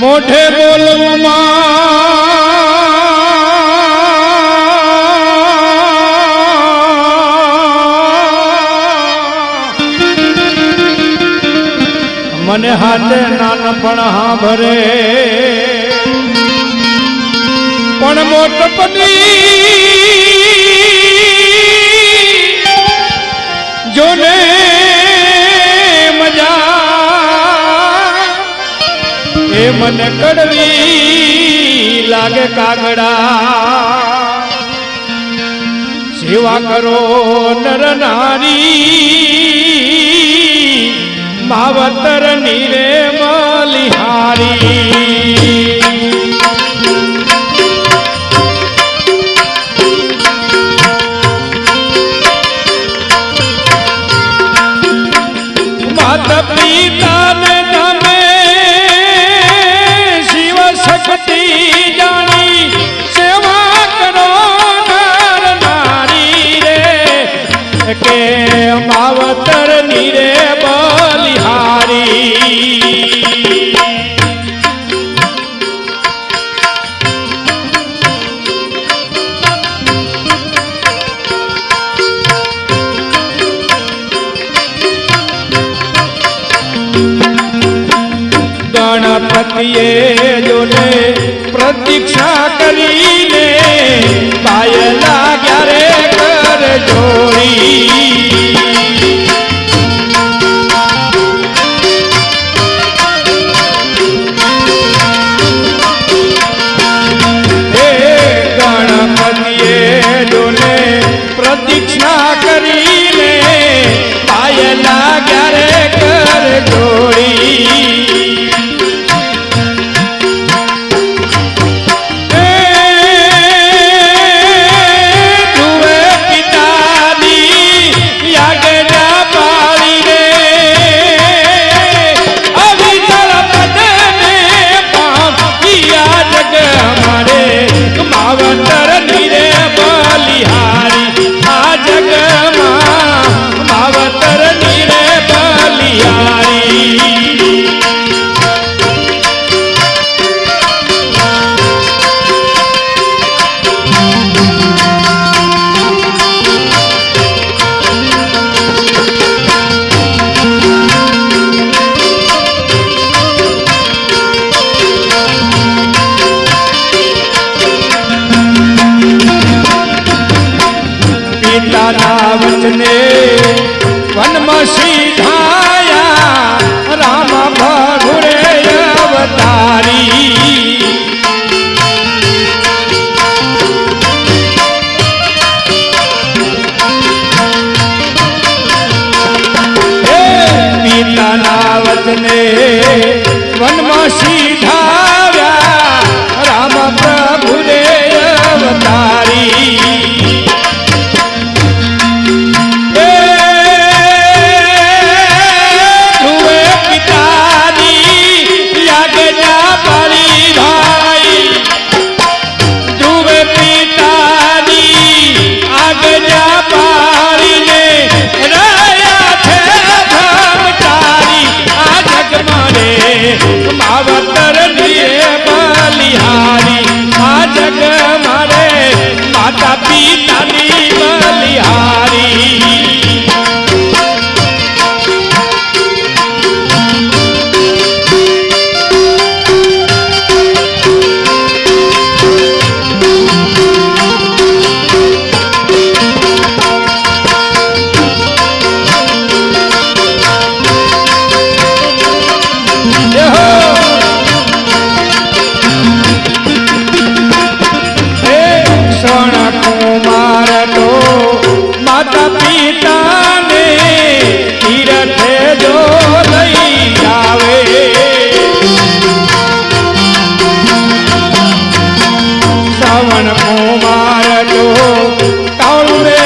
મોઢે બોલમાં મને હાથે નાનપણ હાંભરે. પણ મોટપની જોને એ મને કડવી લાગે કાગડા. સેવા કરો નર નારી. માવતર નીરે મલિહારી. માતા પિતા કે માવતર નીરે બલિહારી. ગણપતિએ જોને પ્રતીક્ષા चलने મારતો કાળું રે